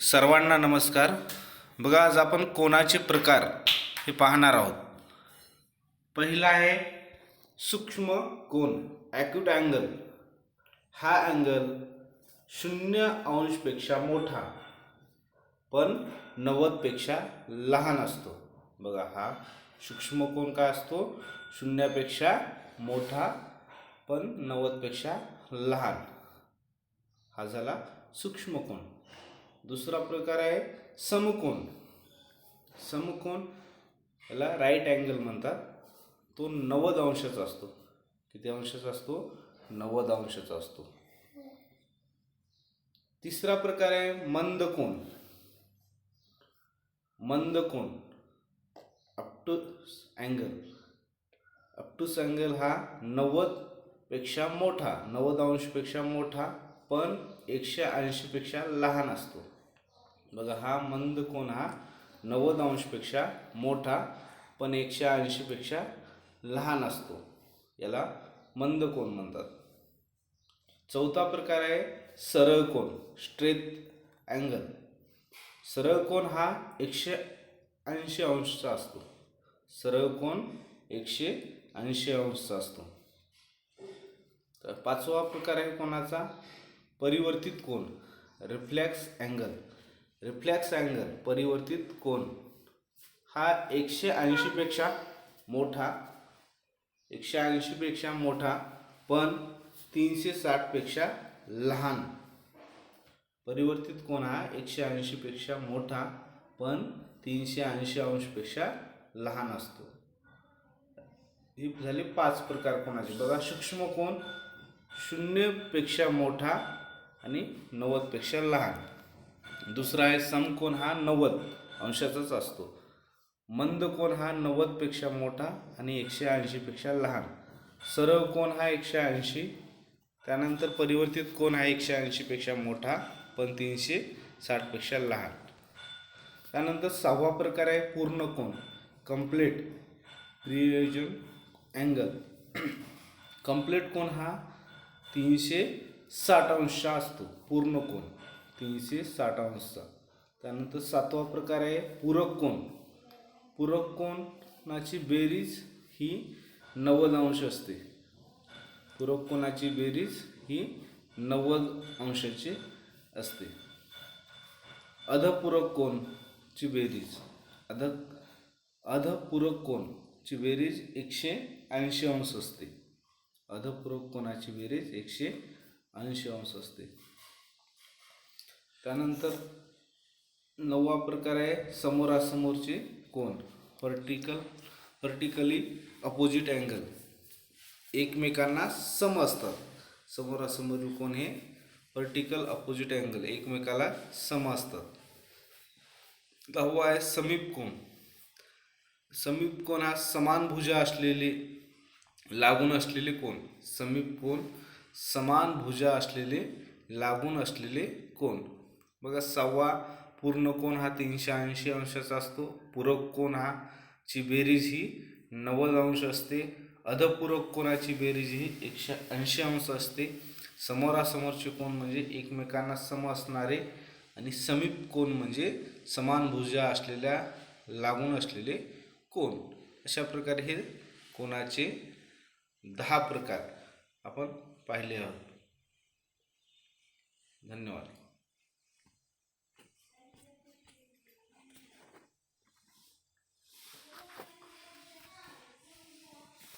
सर्वांना नमस्कार. बघा आज आपण कोणाचे प्रकार हे पाहणार आहोत. पहिला आहे सूक्ष्म कोण ॲक्यूट अँगल हा अँगल शून्य अंशपेक्षा मोठा पण नव्वदपेक्षा लहान असतो. बघा हा सूक्ष्म कोण काय असतो? शून्यापेक्षा मोठा पण नव्वदपेक्षा लहान. हा झाला सूक्ष्म कोण दुसरा प्रकार आहे समकोन. समकोन याला राईट अँगल म्हणतात. तो नव्वद अंशाचा असतो. किती अंशाचा असतो? नव्वद अंशाचा असतो. तिसरा प्रकार आहे मंदकोन. मंदकोन टू अँगल अप टू अँगल हा नव्वदपेक्षा मोठा. नव्वद अंशपेक्षा मोठा पण एकशे ऐंशीपेक्षा लहान असतो. बघा हा मंद कोण हा? नव्वद अंशपेक्षा मोठा पण एकशे ऐंशीपेक्षा लहान असतो. याला मंद कोण म्हणतात. चौथा प्रकार आहे सरळ कोण स्ट्रेट अँगल सरळ कोण हा एकशे ऐंशी अंशचा असतो. सरळ कोण एकशे ऐंशी अंशचा असतो. तर पाचवा प्रकार आहे कोणाचा? परिवर्तित कोण रिफ्लॅक्स अँगल रिफ्लॅक्स अँगल परिवर्तित कोण हा एकशे ऐंशीपेक्षा मोठा एकशे ऐंशीपेक्षा मोठा पण तीनशे साठपेक्षा लहान. परिवर्तित कोण हा एकशे ऐंशीपेक्षा मोठा पण तीनशे ऐंशी अंशपेक्षा लहान असतो. ही झाली पाच प्रकार कोणाचे? बघा सूक्ष्म कोण शून्यपेक्षा मोठा आणि नव्वदपेक्षा लहान. दुसरा आहे समकोण हा नव्वद अंशाचाच असतो. मंद कोण हा नव्वदपेक्षा मोठा आणि एकशे ऐंशीपेक्षा लहान. सरळ कोण हा एकशे ऐंशी त्यानंतर परिवर्तित कोण हा एकशे ऐंशीपेक्षा मोठा पण तीनशे साठपेक्षा लहान. त्यानंतर सहावा प्रकार आहे पूर्ण कोण कंप्लीट प्रियोजन अँगल. कंप्लीट कोण हा तीनशे साठ अंश असतो पूर्ण कोण. तीनशे साठ अंशचा त्यानंतर सातवा प्रकार आहे पूरक कोण पूरक कोणाची बेरीज ही नव्वद अंश असते. पूरक कोणाची बेरीज ही नव्वद अंशाची असते. अधपूरक कोणची बेरीज. अध अधपूरक कोणची बेरीज एकशे ऐंशी अंश असते. अधपूरक कोणाची बेरीज एकशे ऐंशी अंश असते. त्यानंतर नववा प्रकार आहे समोरासमोरचे कोण? व्हर्टिकल व्हर्टिकली अपोजिट अँगल एकमेकांना सम असतात. समोरासमोर कोण हे? व्हर्टिकल अपोजिट अँगल एकमेकाला सम असतात. दहावा आहे समीप कोण समीप कोण हा समान भुजा असलेले लागून असलेले कोण समीप कोण समान भुजा असलेले लागून असलेले कोण बघा सव्वा पूर्ण कोण हा तीनशे ऐंशी अंशाचा असतो. पूरक कोण हा ची बेरीज ही नव्वद अंश असते. अधपूरक कोणाची बेरीज ही एकशे ऐंशी अंश असते. समोरासमोरचे कोण म्हणजे एकमेकांना सम असणारे आणि समीप कोण म्हणजे समान भुजा असलेल्या लागून असलेले कोण अशा प्रकारे हे कोणाचे दहा प्रकार आपण पाहिले आहोत. धन्यवाद.